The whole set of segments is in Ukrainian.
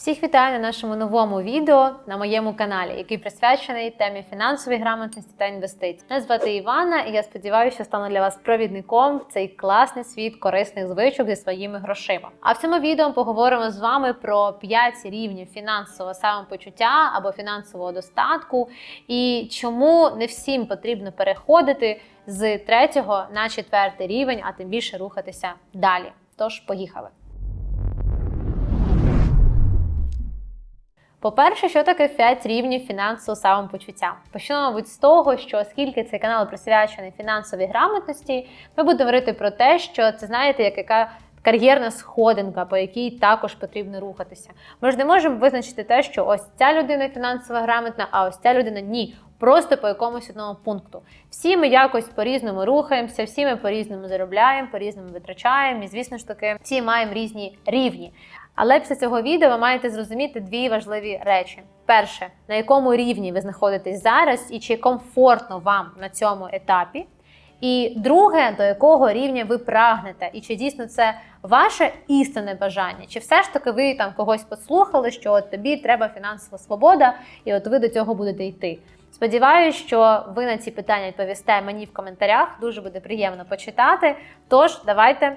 Всіх вітаю на нашому новому відео на моєму каналі, який присвячений темі фінансової грамотності та інвестицій. Мене звати Івана, і я сподіваюся, що стану для вас провідником в цей класний світ корисних звичок зі своїми грошима. А в цьому відео поговоримо з вами про 5 рівнів фінансового самопочуття або фінансового достатку, і чому не всім потрібно переходити з третього на четвертий рівень, а тим більше рухатися далі. Тож, поїхали. По-перше, що таке 5 рівнів фінансового самопочуття? Почнемо, мабуть, з того, що оскільки цей канал присвячений фінансовій грамотності, ми будемо говорити про те, що це знаєте, як яка кар'єрна сходинка, по якій також потрібно рухатися. Ми ж не можемо визначити те, що ось ця людина фінансово грамотна, а ось ця людина ні. Просто по якомусь одному пункту. Всі ми якось по-різному рухаємося, всі ми по-різному заробляємо, по-різному витрачаємо. І, звісно ж таки, всі маємо різні рівні. Але після цього відео ви маєте зрозуміти дві важливі речі: перше, на якому рівні ви знаходитесь зараз, і чи комфортно вам на цьому етапі. І друге, до якого рівня ви прагнете, і чи дійсно це ваше істинне бажання, чи все ж таки ви там когось послухали, що от тобі треба фінансова свобода, і от ви до цього будете йти. Сподіваюсь, що ви на ці питання відповісте мені в коментарях. Дуже буде приємно почитати. Тож, давайте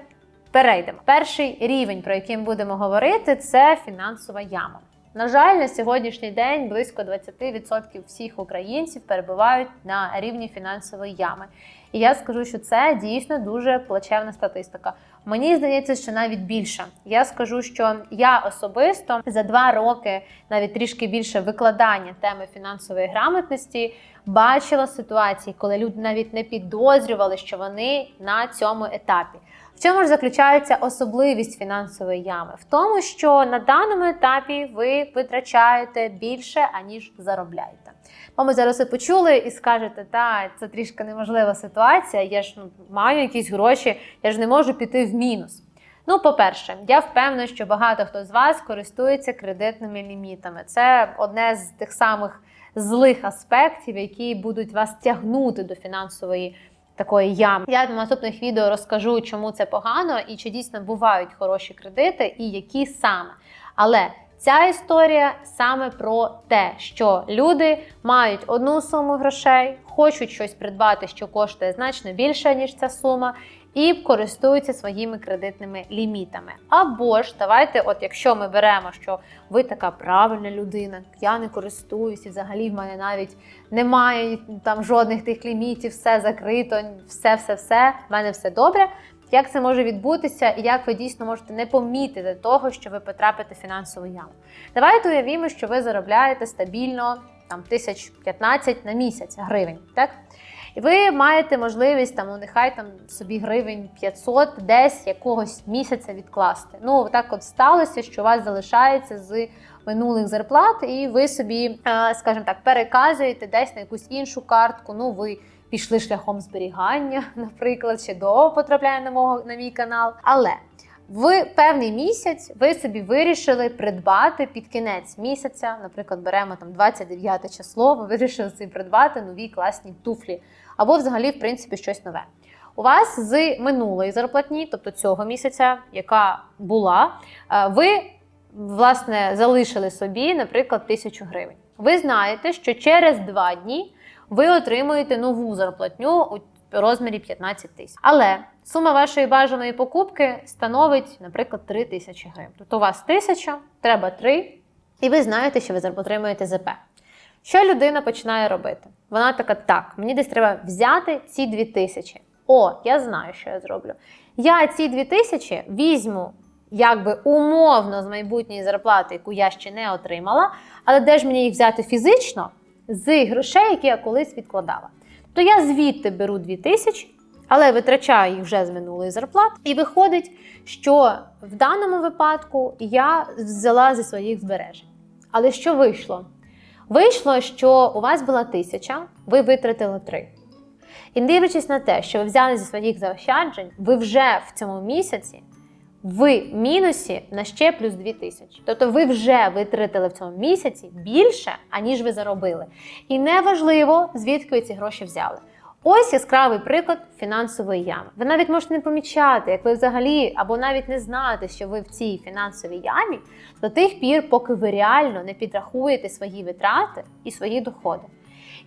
перейдемо. Перший рівень, про який ми будемо говорити, це фінансова яма. На жаль, на сьогоднішній день близько 20% всіх українців перебувають на рівні фінансової ями. І я скажу, що це дійсно дуже плачевна статистика. Мені здається, що навіть більше. Я скажу, що я особисто за два роки, навіть трішки більше викладання теми фінансової грамотності, бачила ситуації, коли люди навіть не підозрювали, що вони на цьому етапі. В чому ж заключається особливість фінансової ями? В тому, що на даному етапі ви витрачаєте більше, аніж заробляєте. Мабуть, зараз ви почули і скажете, та це трішки неможлива ситуація, я ж ну, маю якісь гроші, я ж не можу піти в мінус. Ну, по-перше, я впевнена, що багато хто з вас користується кредитними лімітами. Це одне з тих самих злих аспектів, які будуть вас тягнути до фінансової такої ями. Я в наступних відео розкажу, чому це погано і чи дійсно бувають хороші кредити, і які саме. Але ця історія саме про те, що люди мають одну суму грошей, хочуть щось придбати, що коштує значно більше, ніж ця сума. І користуються своїми кредитними лімітами. Або ж давайте, от якщо ми беремо, що ви така правильна людина, я не користуюсь, і взагалі в мене навіть немає там жодних тих лімітів, все закрито, все, все, все, в мене все добре. Як це може відбутися, і як ви дійсно можете не помітити того, що ви потрапите в фінансову яму? Давайте уявімо, що ви заробляєте стабільно там тисяч 15 на місяць гривень, так? І ви маєте можливість там, ну нехай там собі гривень 500 десь якогось місяця відкласти. Ну так от сталося, що у вас залишається з минулих зарплат, і ви собі, скажімо так, переказуєте десь на якусь іншу картку. Ну, ви пішли шляхом зберігання, наприклад, ще довго потрапляє на мого на мій канал. Але в певний місяць ви собі вирішили придбати під кінець місяця, наприклад, беремо там 29 число, ви вирішили собі придбати нові класні туфлі, або взагалі, в принципі, щось нове. У вас з минулої зарплатні, тобто цього місяця, яка була, ви власне залишили собі, наприклад, тисячу гривень. Ви знаєте, що через два дні ви отримуєте нову зарплатню у розмірі 15 тисяч. Але сума вашої бажаної покупки становить, наприклад, 3 тисячі гривень. Тобто у вас тисяча, треба 3, і ви знаєте, що ви отримуєте ЗП. Що людина починає робити? Вона така: так, мені десь треба взяти ці 2 тисячі. О, я знаю, що я зроблю. Я ці 2 тисячі візьму. Якби умовно з майбутньої зарплати, яку я ще не отримала, але де ж мені їх взяти фізично з грошей, які я колись відкладала. То я звідти беру 2 тисячі, але витрачаю їх вже з минулої зарплати. І виходить, що в даному випадку я взяла зі своїх збережень. Але що вийшло? Вийшло, що у вас була тисяча, ви витратили три. І дивлячись на те, що ви взяли зі своїх заощаджень, ви вже в цьому місяці в мінусі на ще плюс 2 тисячі. Тобто ви вже витратили в цьому місяці більше, аніж ви заробили. І неважливо, звідки ви ці гроші взяли. Ось яскравий приклад фінансової ями. Ви навіть можете не помічати, як ви взагалі або навіть не знаєте, що ви в цій фінансовій ямі до тих пір, поки ви реально не підрахуєте свої витрати і свої доходи.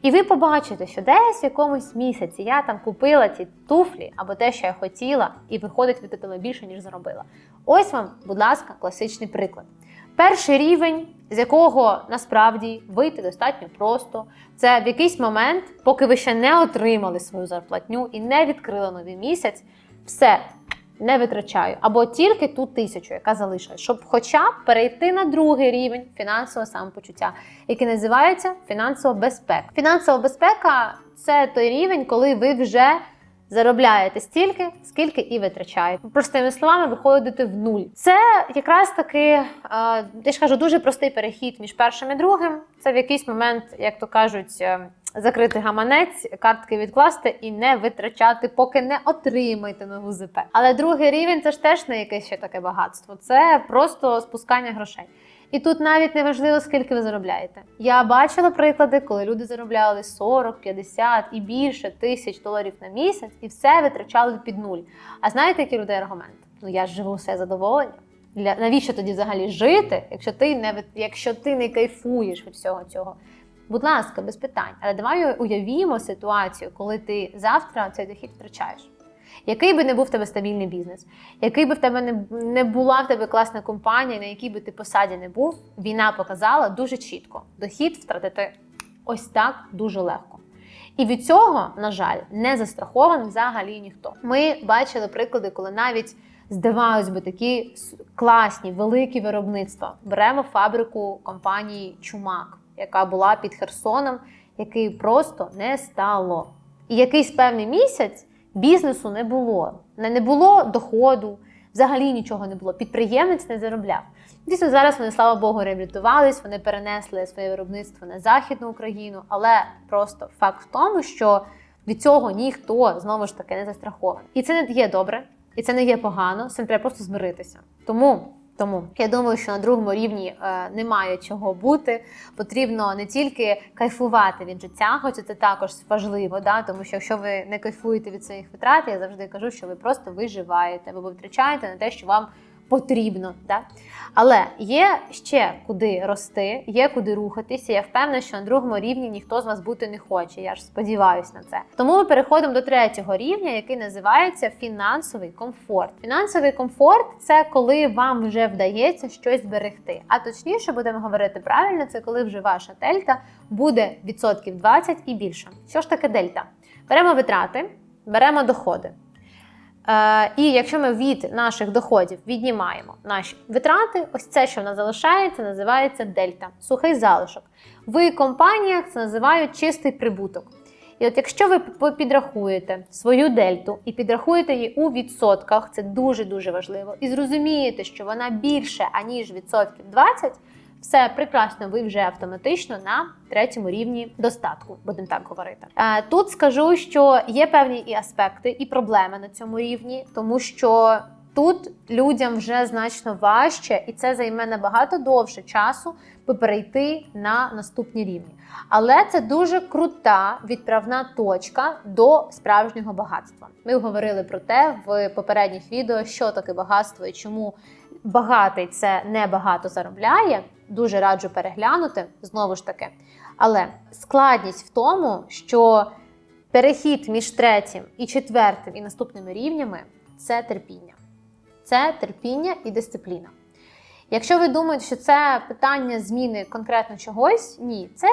І ви побачите, що десь в якомусь місяці я там купила ті туфлі або те, що я хотіла, і виходить витратила більше, ніж заробила. Ось вам, будь ласка, класичний приклад. Перший рівень, з якого насправді вийти достатньо просто, це в якийсь момент, поки ви ще не отримали свою зарплатню і не відкрили новий місяць, все не витрачаю. Або тільки ту тисячу, яка залишилась, щоб хоча б перейти на другий рівень фінансового самопочуття, який називається фінансова безпека. Фінансова безпека це той рівень, коли ви вже заробляєте стільки, скільки і витрачаєте. Простими словами, виходите в нуль. Це якраз таки, е, я ж кажу, дуже простий перехід між першим і другим. Це в якийсь момент, як то кажуть, е, закрити гаманець, картки відкласти і не витрачати, поки не отримаєте нову ЗП. Але другий рівень це ж теж не якесь ще таке багатство. Це просто спускання грошей. І тут навіть не важливо, скільки ви заробляєте. Я бачила приклади, коли люди заробляли 40, 50 і більше тисяч доларів на місяць, і все витрачали під нуль. А знаєте, який людей аргумент? Ну я живу все задоволення. Для навіщо тоді взагалі жити, якщо ти не якщо ти не кайфуєш від всього цього? Будь ласка, без питань. Але давай уявімо ситуацію, коли ти завтра цей дохід втрачаєш. Який би не був в тебе стабільний бізнес, який би в тебе не, не була в тебе класна компанія, на якій би ти посаді не був, війна показала дуже чітко: дохід втратити ось так дуже легко. І від цього, на жаль, не застрахований взагалі ніхто. Ми бачили приклади, коли навіть здавалось би такі класні, великі виробництва. Беремо фабрику компанії Чумак, яка була під Херсоном, який просто не стало. І якийсь певний місяць бізнесу не було. Не було доходу, взагалі нічого не було. Підприємець не заробляв. Дійсно, зараз вони, слава Богу, реабілітувались, вони перенесли своє виробництво на Західну Україну, але просто факт в тому, що від цього ніхто знову ж таки не застрахований. І це не є добре, і це не є погано, з треба просто змиритися. Тому. Тому я думаю, що на другому рівні е, немає чого бути. Потрібно не тільки кайфувати від життя, хоча це також важливо, да? тому що якщо ви не кайфуєте від своїх витрат, я завжди кажу, що ви просто виживаєте, бо ви витрачаєте на те, що вам потрібно. Да? Але є ще куди рости, є куди рухатися. Я впевнена, що на другому рівні ніхто з вас бути не хоче. Я ж сподіваюся на це. Тому ми переходимо до третього рівня, який називається фінансовий комфорт. Фінансовий комфорт це коли вам вже вдається щось зберегти. А точніше, будемо говорити правильно, це коли вже ваша дельта буде відсотків 20 і більше. Що ж таке дельта? Беремо витрати, беремо доходи. Е, і якщо ми від наших доходів віднімаємо наші витрати, ось це, що в нас залишається, називається дельта, сухий залишок. В компаніях це називають чистий прибуток. І от якщо ви підрахуєте свою дельту і підрахуєте її у відсотках, це дуже-дуже важливо, і зрозумієте, що вона більше, аніж відсотків 20, все прекрасно, ви вже автоматично на третьому рівні достатку, будемо так говорити. Е, тут скажу, що є певні і аспекти, і проблеми на цьому рівні, тому що. Тут людям вже значно важче, і це займе набагато довше часу, би перейти на наступні рівні. Але це дуже крута відправна точка до справжнього багатства. Ми говорили про те в попередніх відео, що таке багатство і чому багатий це не багато заробляє дуже раджу переглянути знову ж таки. Але складність в тому, що перехід між третім і четвертим і наступними рівнями це терпіння. Це терпіння і дисципліна. Якщо ви думаєте, що це питання зміни конкретно чогось, ні, це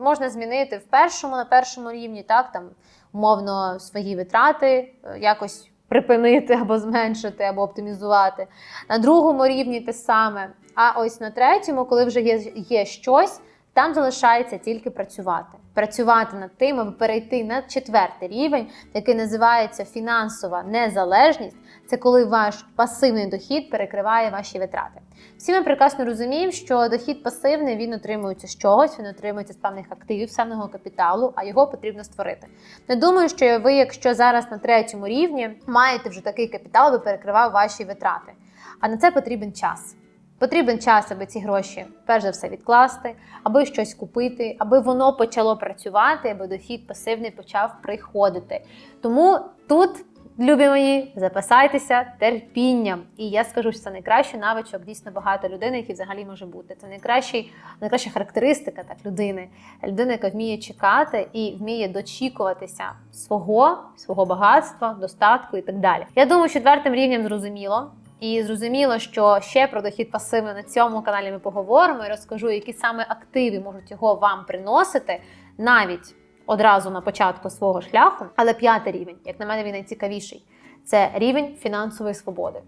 можна змінити в першому, на першому рівні, так, там, умовно, свої витрати, е, якось припинити або зменшити, або оптимізувати. На другому рівні те саме. А ось на третьому, коли вже є, є щось, там залишається тільки працювати. Працювати над тим, аби перейти на четвертий рівень, який називається фінансова незалежність. Це коли ваш пасивний дохід перекриває ваші витрати. Всі ми прекрасно розуміємо, що дохід пасивний він отримується з чогось, він отримується з певних активів, певного капіталу, а його потрібно створити. Не думаю, що ви, якщо зараз на третьому рівні маєте вже такий капітал, аби перекривав ваші витрати. А на це потрібен час. Потрібен час, аби ці гроші перш за все відкласти, аби щось купити, аби воно почало працювати, аби дохід пасивний почав приходити. Тому тут, любі мої, запасайтеся терпінням. І я скажу, що це найкращий навичок дійсно багато людей, який взагалі може бути. Це найкращий, найкраща характеристика так людини. Людина, яка вміє чекати і вміє дочікуватися свого, свого багатства, достатку і так далі. Я думаю, що четвертим рівнем зрозуміло. І зрозуміло, що ще про дохід пасивний на цьому каналі ми поговоримо і розкажу, які саме активи можуть його вам приносити навіть одразу на початку свого шляху. Але п'ятий рівень, як на мене, він найцікавіший. Це рівень фінансової свободи.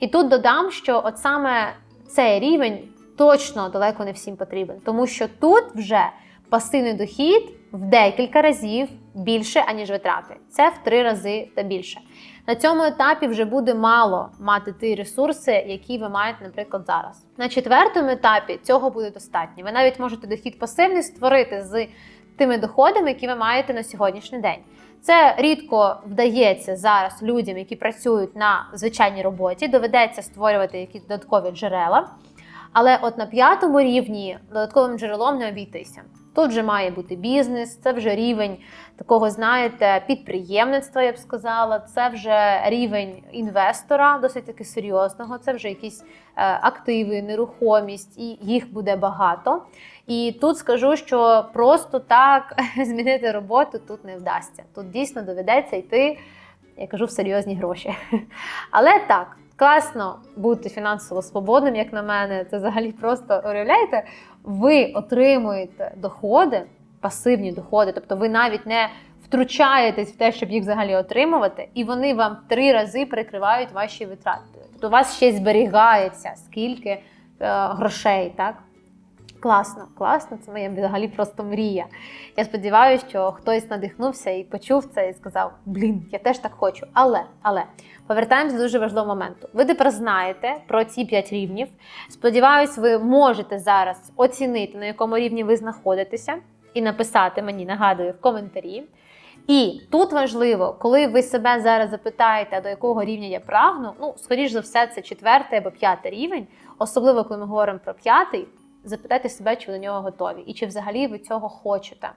І тут додам, що от саме цей рівень точно далеко не всім потрібен, тому що тут вже пасивний дохід в декілька разів більше, аніж витрати. Це в три рази та більше. На цьому етапі вже буде мало мати ті ресурси, які ви маєте, наприклад, зараз. На четвертому етапі цього буде достатньо. Ви навіть можете дохід пасивний створити з тими доходами, які ви маєте на сьогоднішній день. Це рідко вдається зараз людям, які працюють на звичайній роботі, доведеться створювати якісь додаткові джерела. Але от на п'ятому рівні додатковим джерелом не обійтися. Тут вже має бути бізнес, це вже рівень такого, знаєте, підприємництва, я б сказала. Це вже рівень інвестора, досить таки серйозного. Це вже якісь е, активи, нерухомість, і їх буде багато. І тут скажу, що просто так змінити роботу тут не вдасться. Тут дійсно доведеться йти, я кажу, в серйозні гроші. Але так. Класно бути фінансово свободним, як на мене, це взагалі просто уявляєте, ви отримуєте доходи, пасивні доходи, тобто ви навіть не втручаєтесь в те, щоб їх взагалі отримувати, і вони вам три рази прикривають ваші витрати. Тобто у вас ще зберігається скільки е, грошей, так? Класно, класно, це моя взагалі просто мрія. Я сподіваюся, що хтось надихнувся і почув це, і сказав: Блін, я теж так хочу. Але, але повертаємось до дуже важливого моменту. Ви тепер знаєте про ці п'ять рівнів. Сподіваюсь, ви можете зараз оцінити, на якому рівні ви знаходитеся, і написати мені, нагадую, в коментарі. І тут важливо, коли ви себе зараз запитаєте, до якого рівня я прагну, ну, скоріш за все, це четвертий або п'ятий рівень, особливо коли ми говоримо про п'ятий, запитайте себе, чи ви до нього готові, і чи взагалі ви цього хочете.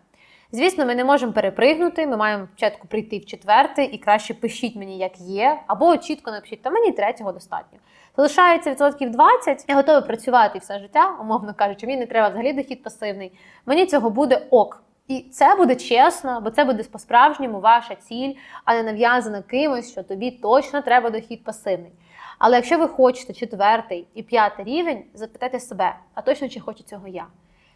Звісно, ми не можемо перепригнути, ми маємо спочатку прийти в четвертий і краще пишіть мені, як є, або чітко напишіть, та мені третього достатньо. Залишається відсотків 20, я готова працювати все життя, умовно кажучи, мені не треба взагалі дохід пасивний. Мені цього буде ок. І це буде чесно, бо це буде по-справжньому ваша ціль, а не нав'язана кимось, що тобі точно треба дохід пасивний. Але якщо ви хочете четвертий і п'ятий рівень, запитайте себе, а точно чи хочу цього я?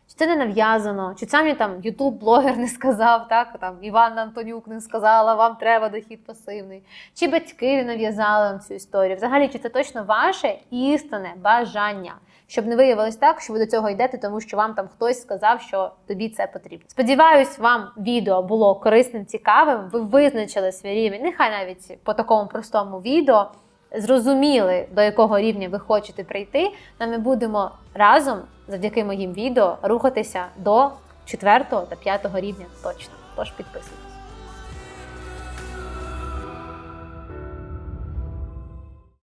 Чи це не нав'язано, чи мені там ютуб-блогер не сказав, так там Іванна Антонюк не сказала, вам треба дохід пасивний, чи батьки не нав'язали вам цю історію. Взагалі, чи це точно ваше істинне бажання, щоб не виявилось так, що ви до цього йдете, тому що вам там хтось сказав, що тобі це потрібно. Сподіваюсь, вам відео було корисним, цікавим. Ви визначили свій рівень, нехай навіть по такому простому відео зрозуміли, до якого рівня ви хочете прийти, то ми будемо разом, завдяки моїм відео, рухатися до четвертого та п'ятого рівня точно. Тож підписуйтесь.